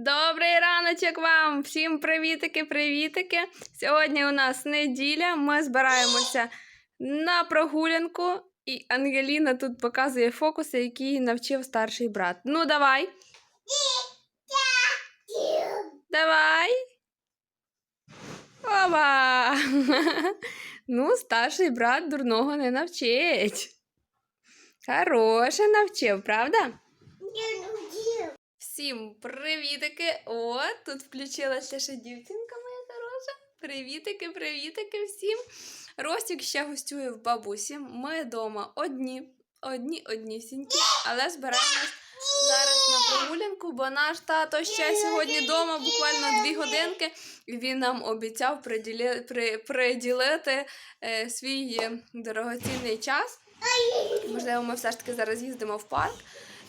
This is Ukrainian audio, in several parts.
Добрий раночок вам! Всім привітики, привітики! Сьогодні у нас неділя. Ми збираємося на прогулянку, і Ангеліна тут показує фокуси, які навчив старший брат. Ну, давай. Давай. Опа! Ну, старший брат дурного не навчить. Хороше навчив, правда? Всім привітики! О, тут включилася ще дівчинка моя хороша. Привітики, привітики всім. Ростік ще гостює в бабусі. Ми вдома одні, одні, однісінькі, але збираємось зараз на прогулянку, бо наш тато ще сьогодні вдома, буквально дві годинки. Він нам обіцяв приділі, при, приділити е, свій е, дорогоцінний час. Можливо, ми все ж таки зараз їздимо в парк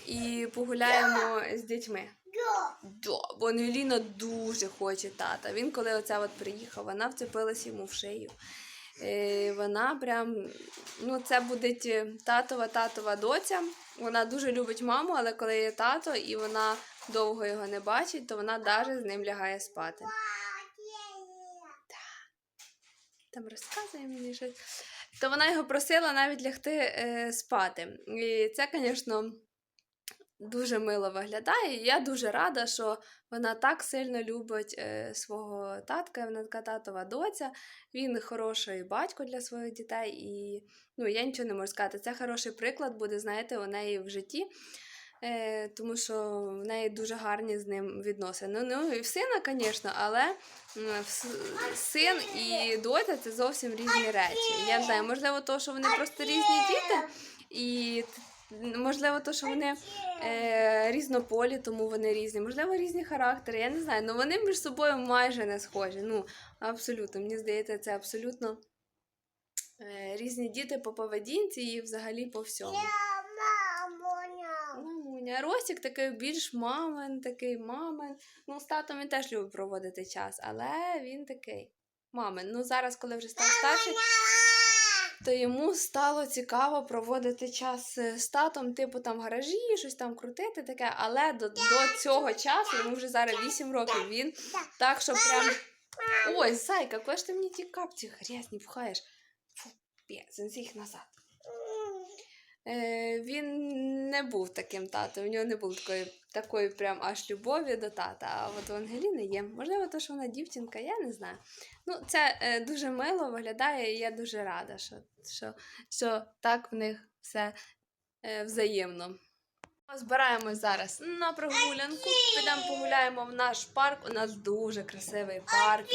і погуляємо з дітьми. Да, бо Ангеліна дуже хоче тата. Він, коли оце от приїхав, вона вцепилась йому в шию. Е, вона прям, ну, це буде татова татова доця. Вона дуже любить маму, але коли є тато і вона довго його не бачить, то вона навіть з ним лягає спати. Там розказує мені щось. То вона його просила навіть лягти е, спати. І це, звісно, дуже мило виглядає. І я дуже рада, що вона так сильно любить е, свого татка, вона така татова доця. Він хороший батько для своїх дітей. І ну, я нічого не можу сказати. Це хороший приклад буде, знаєте, у неї в житті. Е, тому що в неї дуже гарні з ним відносини. Ну, ну і в сина, звісно, але син і доця це зовсім різні речі. Я не знаю, можливо, то, що вони просто різні діти, і можливо, то, що вони е, різнополі, тому вони різні. Можливо, різні характери. Я не знаю. але вони між собою майже не схожі. Ну, абсолютно. Мені здається, це абсолютно е, різні діти по поведінці і взагалі по всьому. Мамуня. Ростік такий більш мамин, такий мамин. Ну, з татом він теж любить проводити час, але він такий мамин. Ну, зараз, коли вже став старший, то йому стало цікаво проводити час е, з татом, типу там гаражі, щось там крутити таке. Але до, до цього часу, йому вже зараз 8 років, він так, що прям. Ой, зайка, коли ж ти мені ті капці грязні пхаєш? Фу, пєцин, їх назад. Е, він не був таким татом, у нього не було такої, такої прям аж любові до тата. А от у Ангеліни є. Можливо, то, що вона дівчинка, я не знаю. Ну, це е, дуже мило виглядає, і я дуже рада, що, що, що так в них все е, взаємно. Збираємось зараз на прогулянку. Підемо погуляємо в наш парк. У нас дуже красивий парк.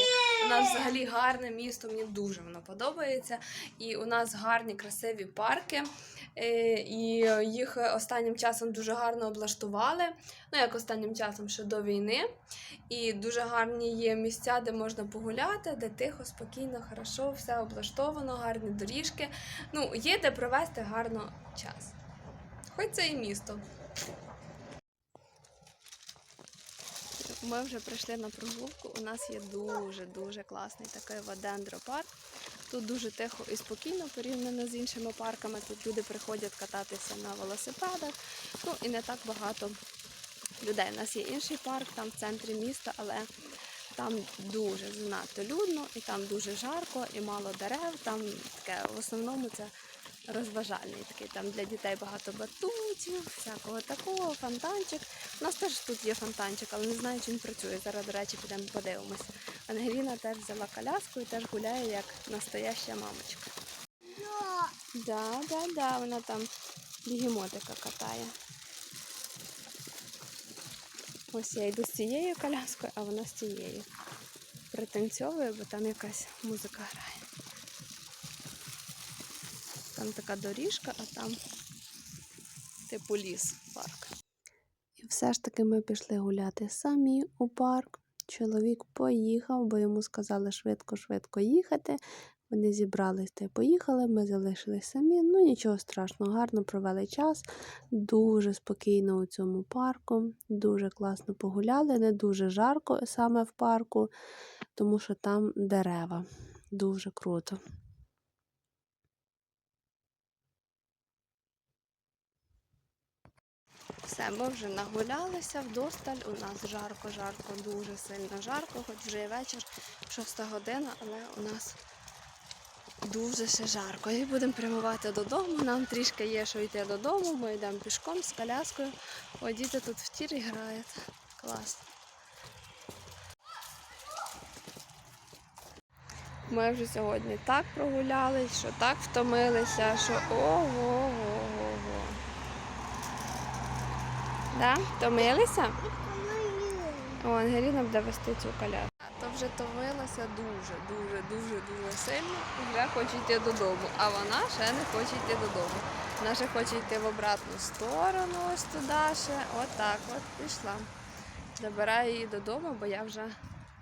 У нас взагалі гарне місто. Мені дуже воно подобається. І у нас гарні красиві парки. Е, І їх останнім часом дуже гарно облаштували. Ну, як останнім часом ще до війни. І дуже гарні є місця, де можна погуляти, де тихо, спокійно, хорошо, все облаштовано, гарні доріжки. Ну, є де провести гарно час. Хоч це і місто. Ми вже прийшли на прогулку. У нас є дуже-дуже класний такий водендропарк. Тут дуже тихо і спокійно порівняно з іншими парками. Тут люди приходять кататися на велосипедах. Ну і не так багато людей. У нас є інший парк там в центрі міста, але там дуже занадто людно, і там дуже жарко, і мало дерев. Там таке в основному це розважальний такий. Там для дітей багато батутів, всякого такого, фонтанчик. У нас теж тут є фонтанчик, але не знаю, чи він працює. Зараз, до речі, підемо подивимось. Ангеліна теж взяла коляску і теж гуляє як настояща мамочка. Да, да, да, вона там бігемотика катає. Ось я йду з цією коляскою, а вона з цією. Пританцьовує, бо там якась музика грає. Там така доріжка, а там типу ліс, парк. І все ж таки ми пішли гуляти самі у парк. Чоловік поїхав, бо йому сказали швидко-швидко їхати. Вони зібрались та й поїхали. Ми залишились самі. Ну нічого страшного, гарно провели час. Дуже спокійно у цьому парку. Дуже класно погуляли. Не дуже жарко саме в парку, тому що там дерева. Дуже круто. Все, ми вже нагулялися вдосталь. У нас жарко, жарко, дуже сильно жарко, хоч вже і вечір, шоста година, але у нас дуже ще жарко. І будемо прямувати додому. Нам трішки є, що йти додому. Ми йдемо пішком з коляскою. О, діти тут в тір грають. Клас. Ми вже сьогодні так прогулялись, що так втомилися, що ого-го-го. Да? Втомилися? О, Ангеліна буде вести цю коляску. То вже томилася дуже, дуже, дуже, дуже сильно. і Вже хоче йти додому, а вона ще не хоче йти додому. Вона ще хоче йти в обратну сторону, ось туди ще. Отак от пішла. Забираю її додому, бо я вже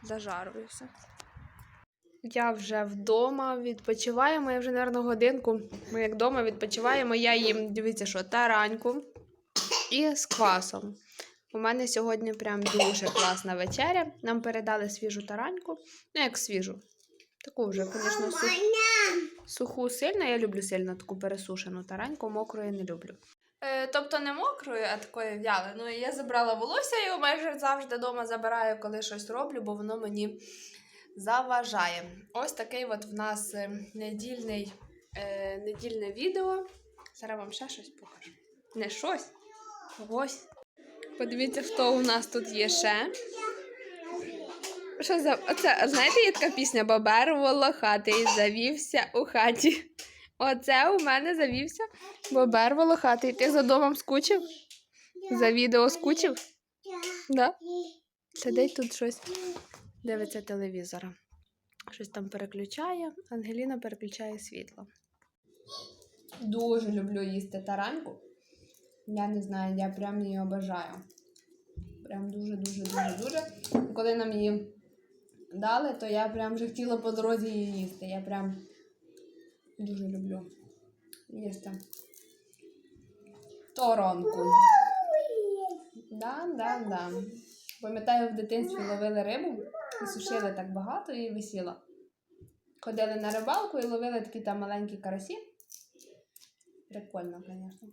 зажарююся. Я вже вдома відпочиваємо. Я вже, мабуть, годинку. Ми як вдома відпочиваємо. Я їм, дивіться, що тараньку і з квасом. У мене сьогодні прям дуже класна вечеря. Нам передали свіжу тараньку. Ну, як свіжу. Таку вже, звісно, суху, суху сильно. Я люблю сильно таку пересушену тараньку, мокрою не люблю. Е, тобто не мокрою, а такою в'яленою. Я забрала волосся, його майже завжди вдома забираю, коли щось роблю, бо воно мені заважає. Ось такий от в нас е, недільний, е, недільне відео. Зараз вам ще щось покажу. Не щось. Ось. Подивіться, хто у нас тут є ще. Що за. Оце, знаєте, є така пісня Бобер волохатий завівся у хаті. Оце у мене завівся Бобер волохатий. Ти за домом скучив? За відео скучив? Да? Сидить тут щось, дивиться телевізора. Щось там переключає. Ангеліна переключає світло. Дуже люблю їсти тараньку. Я не знаю, я прям її обожаю. Прям дуже, дуже, дуже, дуже. Коли нам її дали, то я прям вже хотіла по дорозі її їсти. Я прям дуже люблю їсти. Торонку. Да, да, да. Пам'ятаю, в дитинстві ловили рибу і сушили так багато і висіла. Ходили на рибалку і ловили такі там маленькі карасі. Прикольно, звісно.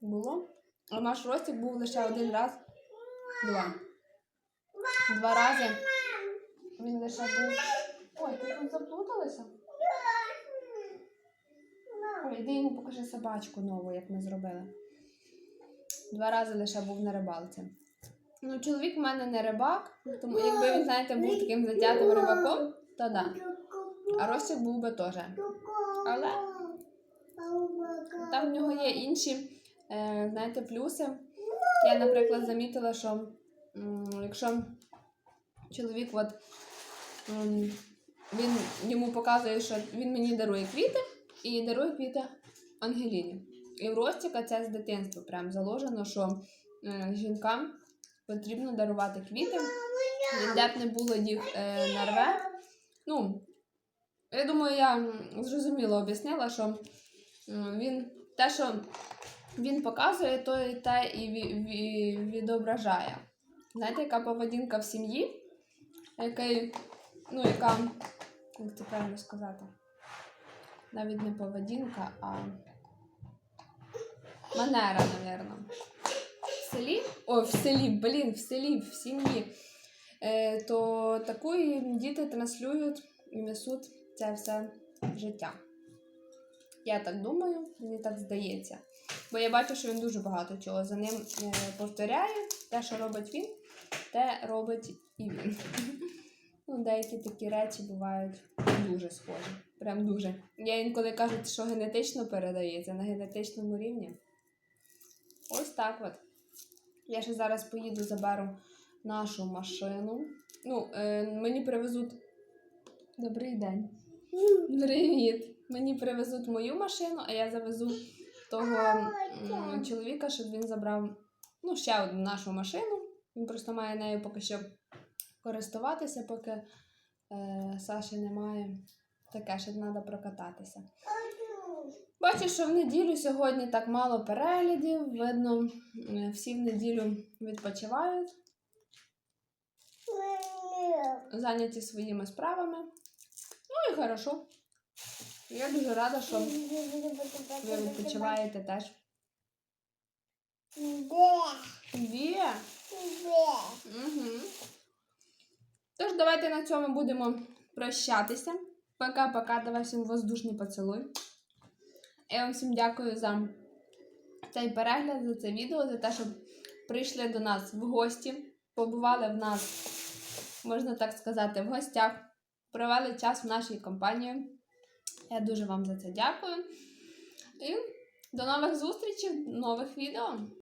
Було. А наш ростик був лише один раз. Два. Два рази. Він лише був. Ой, ти тут заплуталася? Ой, іди йому покажи собачку нову, як ми зробили. Два рази лише був на рибалці. Ну, чоловік в мене не рибак, тому якби він, знаєте, був таким затятим рибаком, то да. А Ростик був би теж. Але там в нього є інші, знаєте, плюси. Я, наприклад, замітила, що якщо чоловік от, він йому показує, що він мені дарує квіти і дарує квіти Ангеліні. І в Ростіка це з дитинства прям заложено, що е, жінкам потрібно дарувати квіти. Де б не було їх е, нарве. Ну, я думаю, я зрозуміло об'яснила, що він те, що він показує, то і те і ві- ві- відображає. Знаєте, яка поведінка в сім'ї, який, ну, яка, як це правильно сказати, навіть не поведінка, а манера, напевно. В селі, ой, в селі, блін, в селі, в сім'ї, е, то таку діти транслюють і несуть це все життя. Я так думаю, мені так здається. Бо я бачу, що він дуже багато чого за ним е, повторяє. Те, що робить він, те робить і він. Ну, деякі такі речі бувають дуже схожі. Прям дуже. Я інколи кажуть, що генетично передається на генетичному рівні. Ось так от. Я ще зараз поїду, заберу нашу машину. Ну, е, мені привезуть. Добрий день. Привіт. Мені привезуть мою машину, а я завезу того чоловіка, щоб він забрав ну, ще одну нашу машину. Він просто має нею поки що користуватися, поки е, Саші немає. Таке ще треба прокататися. Бачу, що в неділю сьогодні так мало переглядів. Видно, е, всі в неділю відпочивають, зайняті своїми справами. Ну і хорошо. Я дуже рада, що ви відпочиваєте теж. Дві. Угу. Тож, давайте на цьому будемо прощатися. Пока-пока. Давай всім воздушний поцілуй. Я вам всім дякую за цей перегляд, за це відео, за те, що прийшли до нас в гості, побували в нас, можна так сказати, в гостях, провели час в нашій компанії. Я дуже вам за це дякую. І до нових зустрічей, нових відео.